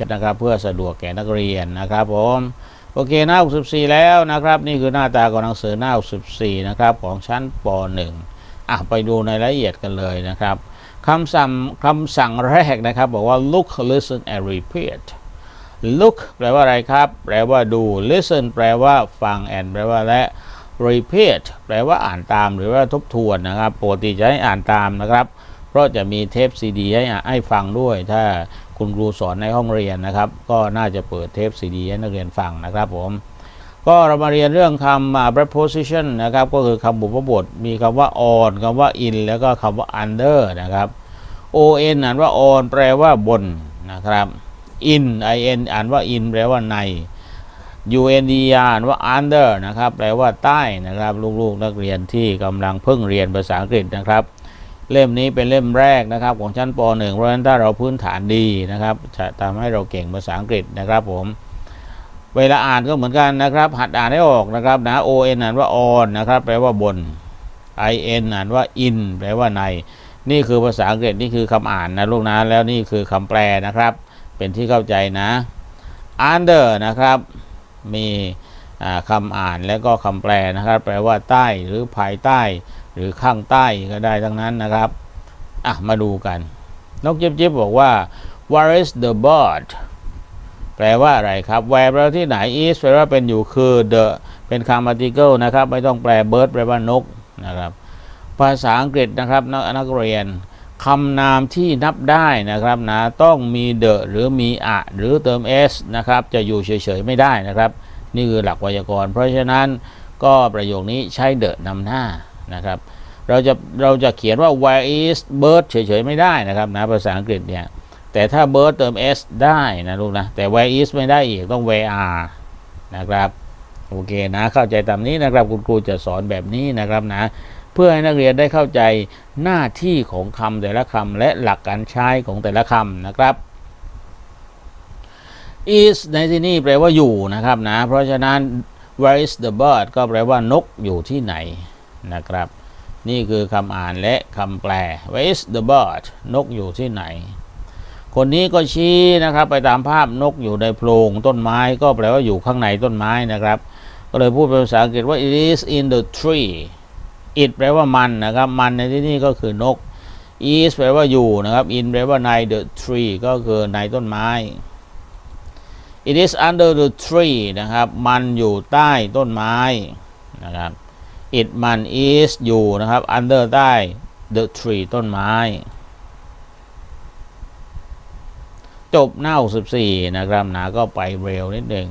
นะครับเพื่อสะดวกแก่นักเรียนนะครับผมโอเคหน้า 64 แล้วนะครับ นี่คือหน้าตาของหนังสือหน้า 64 นะครับของชั้นป .1 อะไปดูในรายละเอียดกันเลยนะครับคำสั่งคำสั่งแรกนะครับ บอกว่า look listen and repeat look แปลว่าอะไรครับ แปลว่าดู listen แปลว่าฟัง and แปลว่าและ repeat แปลว่าอ่านตามหรือว่าทบทวนนะครับปกติจะให้อ่านตามนะครับ เพราะจะมีเทปซีดีให้ให้ฟังด้วยถ้า คุณครูสอนในห้องเรียนนะครับ ก็น่าจะเปิดเทปซีดีให้นักเรียนฟังนะครับผมก็เรามาเรียนเรื่องคำอ่า preposition นะครับ ก็คือคำบุพบท มีคำว่า on คำว่า in แล้วก็คำว่า under นะครับ on อ่านว่า on แปลว่าบนนะครับ in in อ่านว่า in แปลว่าใน und อ่านว่า under นะครับ แปลว่าใต้นะครับ ลูกๆนักเรียนที่กำลังเพิ่งเรียนภาษาอังกฤษนะครับ เล่มนี้เป็นเล่มแรกนะครับ ของชั้นป .1 เพราะฉะนั้นถ้าเราพื้นฐานดีนะครับจะทำให้เราเก่งภาษาอังกฤษนะครับผมเวลาอ่านก็เหมือนกันนะครับ หัดอ่านให้ออกนะครับนะ o n อ่านว่า on นะครับแปลว่าบน i n อ่านว่า in แปลว่าใน นี่คือภาษาอังกฤษนี่คือคำอ่านนะลูกนะแล้วนี่คือคำแปลนะครับ เป็นที่เข้าใจนะ under นะครับมีอ่าคำอ่านและก็คำแปลนะครับ แปลว่าใต้หรือภายใต้ หรือข้างใต้ก็ได้ทั้งนั้นนะครับอะมาดูกันนกจิ๊บจิ๊บบอกว่า where is the bird แปลว่าอะไรครับ where แปลว่าที่ไหน is แปลว่าเป็นอยู่คือ the เป็นคำ article นะครับ ไม่ต้องแปล bird แปลว่านกนะครับ ภาษาอังกฤษนะครับนักนักเรียนคำนามที่นับได้นะครับนะต้องมี the หรือมีอะหรือเติม s นะครับ จะอยู่เฉยๆไม่ได้นะครับ นี่คือหลักไวยากรณ์ เพราะฉะนั้นก็ประโยคนี้ใช้ the นำหน้า นะครับเราจะเราจะเขียนว่า where is bird เฉยๆไม่ได้นะครับนะภาษาอังกฤษเนี่ยแต่ถ้า bird เติม s ได้นะลูกนะแต่ where is ไม่ได้อีกต้อง where are นะครับโอเคนะเข้าใจตามนี้นะครับคุณครูจะสอนแบบนี้นะครับนะเพื่อให้นักเรียนได้เข้าใจหน้าที่ของคำแต่ละคำและหลักการใช้ของแต่ละคำนะครับ is ในที่นี้แปลว่าอยู่นะครับนะเพราะฉะนั้น where is the bird ก็แปลว่านกอยู่ที่ไหน นะครับ นี่คือคำอ่านและคำแปล where is the bird นกอยู่ที่ไหน คนนี้ก็ชี้นะครับไปตามภาพนกอยู่ในโพรงต้นไม้ก็แปลว่าอยู่ข้างในต้นไม้นะครับ ก็เลยพูดเป็นภาษาอังกฤษว่า it is in the tree it แปลว่ามันนะครับ มันในที่นี้ก็คือนก is แปลว่าอยู่นะครับ in แปลว่าใน the tree ก็คือในต้นไม้ it is under the tree นะครับ มันอยู่ใต้ต้นไม้นะครับ it มัน is อยู่นะครับ under ใต้ the tree ต้นไม้ จบหน้า64นะครับนะก็ไปเร็วนิดหนึ่ง